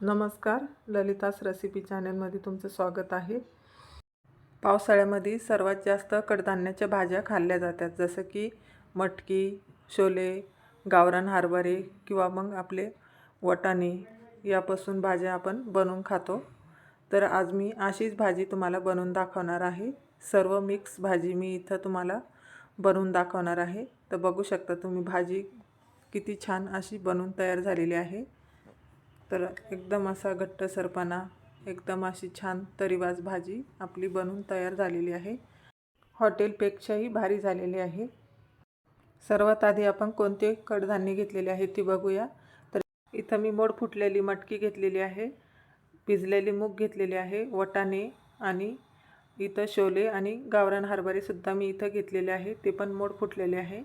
नमस्कार ललितास रेसिपी चॅनलमध्ये तुमचं स्वागत आहे. पावसाळ्यामध्ये सर्वात जास्त कडधान्याच्या भाज्या खाल्ल्या जातात जसं की मटकी छोले गावरान हरभरे किंवा मग आपले वटाणे यापासून भाज्या आपण बनवून खातो. तर आज मी अशीच भाजी तुम्हाला बनवून दाखवणार आहे. सर्व मिक्स भाजी मी इथं तुम्हाला बनवून दाखवणार आहे. तर बघू शकता तुम्ही भाजी किती छान अशी बनवून तयार झालेली आहे. तर एकदम असा घट्टसरपणा एकदम अशी छान तरीवाज भाजी आपली बनून तयार झालेली आहे. हॉटेलपेक्षाही भारी झालेली आहे. सर्वात आधी आपण कोणते कडधान्य घेतलेले आहे ती बघूया. तर इथं मी मोड फुटलेली मटकी घेतलेली आहे भिजलेली मूग घेतलेली आहे वटाणे आणि इथं शोले आणि गावरान हरभरेसुद्धा मी इथं घेतलेले आहे ते पण मोड फुटलेले आहे.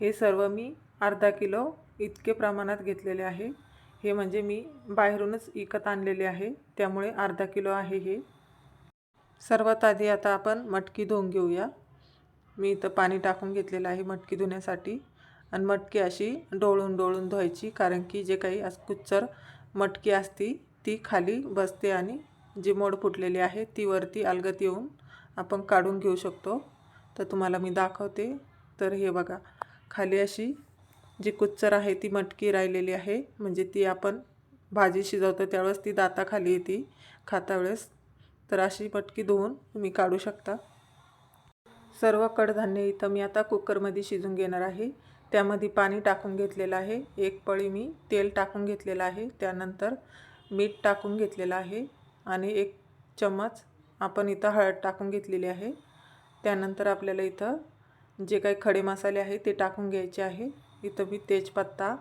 हे सर्व मी अर्धा किलो इतके प्रमाणात घेतलेले आहे. हे म्हणजे मी बाहेरूनच विकत आणलेले आहे. त्यामुळे अर्धा किलो आहे हे. सर्वात आधी आता आपण मटकी धुवून घेऊया. मी इथं पाणी टाकून घेतलेलं आहे मटकी धुण्यासाठी. आणि मटकी अशी डोळून डोळून धुवायची कारण की जे काही कुच्चर मटकी असती ती खाली बसते आणि जी मोड फुटलेली आहे ती वरती अलगत येऊन आपण काढून घेऊ शकतो. तर तुम्हाला मी दाखवते. तर हे बघा खाली अशी जी कुच्चर आहे ती मटकी राहिलेली आहे. म्हणजे ती आपण भाजी शिजवतो त्यावेळेस ती दाताखाली येते. खाता वेळेस. तर अशी मटकी धुवून तुम्ही काढू शकता. सर्व कडधान्य इथं मी आता कुकरमध्ये शिजून घेणार आहे. त्यामध्ये पाणी टाकून घेतलेलं आहे. एक पळी मी तेल टाकून घेतलेलं आहे. त्यानंतर मीठ टाकून घेतलेलं आहे. आणि एक चम्मच आपण इथं हळद टाकून घेतलेली आहे. त्यानंतर आपल्याला इथं जे काही खडे मसाले आहे ते टाकून घ्यायचे आहे. इथं मी तेजपत्ता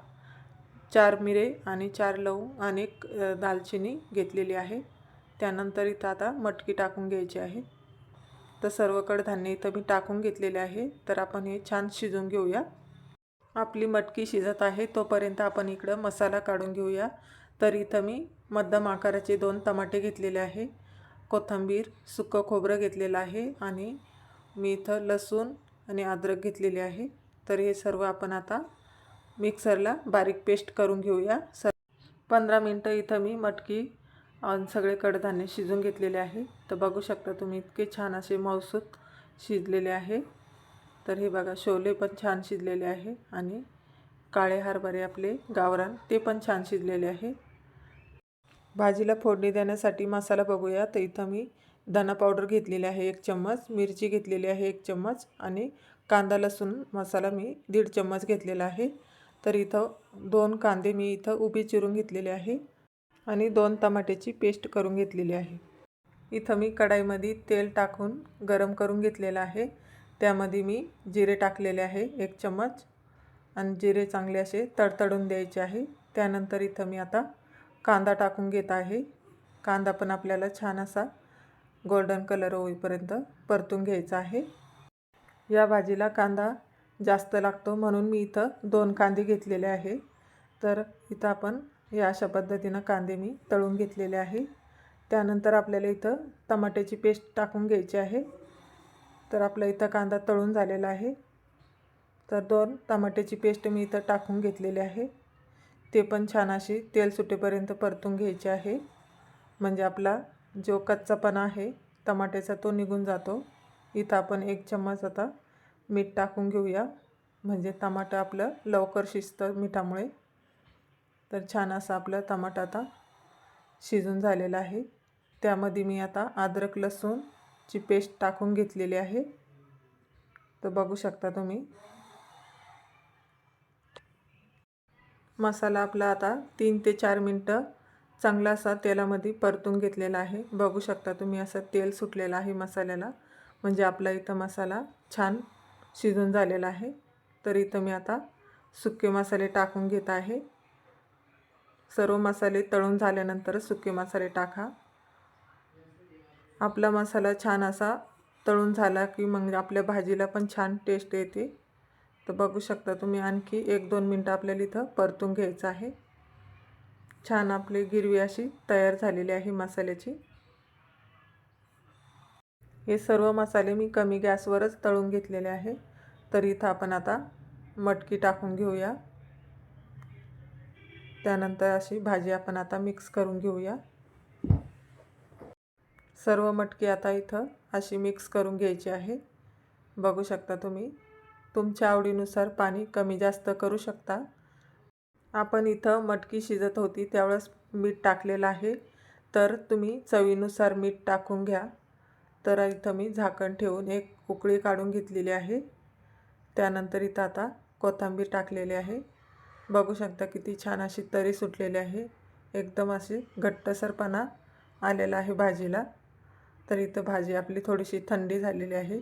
चार मिरे आणि चार लवंग आणि एक दालचिनी घेतलेली आहे. त्यानंतर इथं आता मटकी टाकून घ्यायची आहे. तर सर्व कडधान्य इथं मी टाकून घेतलेले आहे. तर आपण हे छान शिजून घेऊया. आपली मटकी शिजत आहे तोपर्यंत आपण इकडं मसाला काढून घेऊया. तर इथं मी मध्यम आकाराचे दोन टमाटे घेतलेले आहे. कोथिंबीर सुकं खोबरं घेतलेलं आहे आणि मी इथं लसूण आणि अद्रक घेतलेले आहे. तर हे सर्व आपण आता मिक्सरला बारीक पेस्ट करून घेऊया. सर पंधरा मिनटं इथं मी मटकी आणि सगळे कडधान्य शिजून घेतलेले आहे. तर बघू शकता तुम्ही इतके छान असे मौसूत शिजलेले आहे. तर हे बघा शोले पण छान शिजलेले आहे आणि काळे हरभरे आपले गावरान ते पण छान शिजलेले आहे. भाजीला फोडणी देण्यासाठी मसाला बघूया. तर इथं मी धना पावडर घेतलेली आहे एक चम्मच मिरची घेतलेली आहे एक चम्मच आणि कांदा लसूण मसाला मी दीड चम्मच घेतलेला आहे. तर इथं दोन कांदे मी इथं उभी चिरून घेतलेले आहे आणि दोन टमाट्याची पेस्ट करून घेतलेली आहे. इथं मी कढाईमध्ये तेल टाकून गरम करून घेतलेलं आहे. त्यामध्ये मी जिरे टाकलेले आहे एक चम्मच आणि जिरे चांगले असे तडतडून द्यायचे आहे. त्यानंतर इथं मी आता कांदा टाकून घेत आहे. कांदा पण आपल्याला छान असा गोल्डन कलर होईपर्यंत परतून घ्यायचा आहे. या भाजीला कांदा जास्त लागतो म्हणून मी इथं दोन कांदे घेतलेले आहे. तर इथं आपण या अशा पद्धतीनं कांदे मी तळून घेतलेले आहे. त्यानंतर आपल्याला इथं टमाट्याची पेस्ट टाकून घ्यायची आहे. तर आपला इथं कांदा तळून झालेला आहे. तर दोन टमाट्याची पेस्ट मी इथं टाकून घेतलेली आहे. ते पण छान अशी तेल सुटेपर्यंत परतून घ्यायचे आहे. म्हणजे आपला जो कच्चापणा आहे टमाट्याचा तो निघून जातो. इथं आपण एक चम्मच आता मीठ टाकून घेऊया. म्हणजे टमाटं आपलं लवकर शिजतं मिठामुळे. तर छान असं आपलं टमाटा आता शिजून झालेला आहे. त्यामध्ये मी आता अद्रक लसूणची पेस्ट टाकून घेतलेली आहे. तर बघू शकता तुम्ही. मसाला आपला आता तीन ते चार मिनटं चांगला असा तेलामध्ये परतून घेतलेला आहे. बघू शकता तुम्ही असं तेल सुटलेलं आहे मसाल्याला. म्हणजे आपला इथं मसाला छान शिजून झालेला आहे. तर इथं मी आता सुके मसाले टाकून घेत आहे. सर्व मसाले तळून झाल्यानंतर सुके मसाले टाका. आपला मसाला छान असा तळून झाला की मग आपल्या भाजीला पण छान टेस्ट येते. तर बघू शकता तुम्ही आणखी एक दोन मिनटं आपल्याला इथं परतून घ्यायचं आहे. छान आपली गिरवी अशी तयार झालेली आहे मसाल्याची. हे सर्व मसाले मी कमी गॅसवरच तळून घेतलेले आहे. तर इथं आपण आता मटकी टाकून घेऊया. त्यानंतर अशी भाजी आपण आता मिक्स करून घेऊया. सर्व मटकी आता इथं अशी मिक्स करून घ्यायची आहे. बघू शकता तुम्ही तुमच्या आवडीनुसार पाणी कमी जास्त करू शकता. आपण इथं मटकी शिजत होती त्यावेळेस मीठ टाकलेलं आहे. तर तुम्ही चवीनुसार मीठ टाकून घ्या. तर इथं मी झाकण ठेवून एक उकळी काढून घेतलेली आहे. त्यानंतर इथं आता कोथिंबीर टाकलेली आहे. बघू शकता किती छान अशी तरी सुटलेली आहे. एकदम अशी घट्टसरपणा आलेला आहे भाजीला. तर इथं भाजी आपली थोडीशी थंडी झालेली आहे.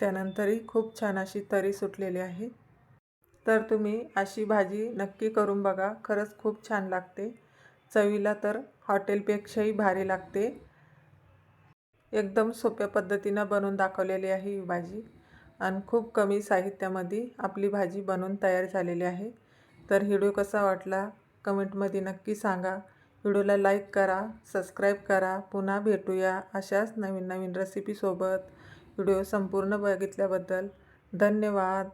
त्यानंतरही खूप छान अशी तरी सुटलेली आहे. तर तुम्ही अशी भाजी नक्की करून बघा. खरंच खूप छान लागते. चवीला तर हॉटेलपेक्षाही भारी लागते. एकदम सोप्या पद्धतीनं बनवून दाखवलेली आहे ही भाजी. आणि खूप कमी साहित्यामध्ये आपली भाजी बनवून तयार झालेली आहे. तर व्हिडिओ कसा वाटला कमेंटमध्ये नक्की सांगा. व्हिडिओला लाईक करा सबस्क्राईब करा. पुन्हा भेटूया अशाच नवीन नवीन रेसिपीसोबत व्हिडिओ संपूर्ण बघितल्याबद्दल धन्यवाद.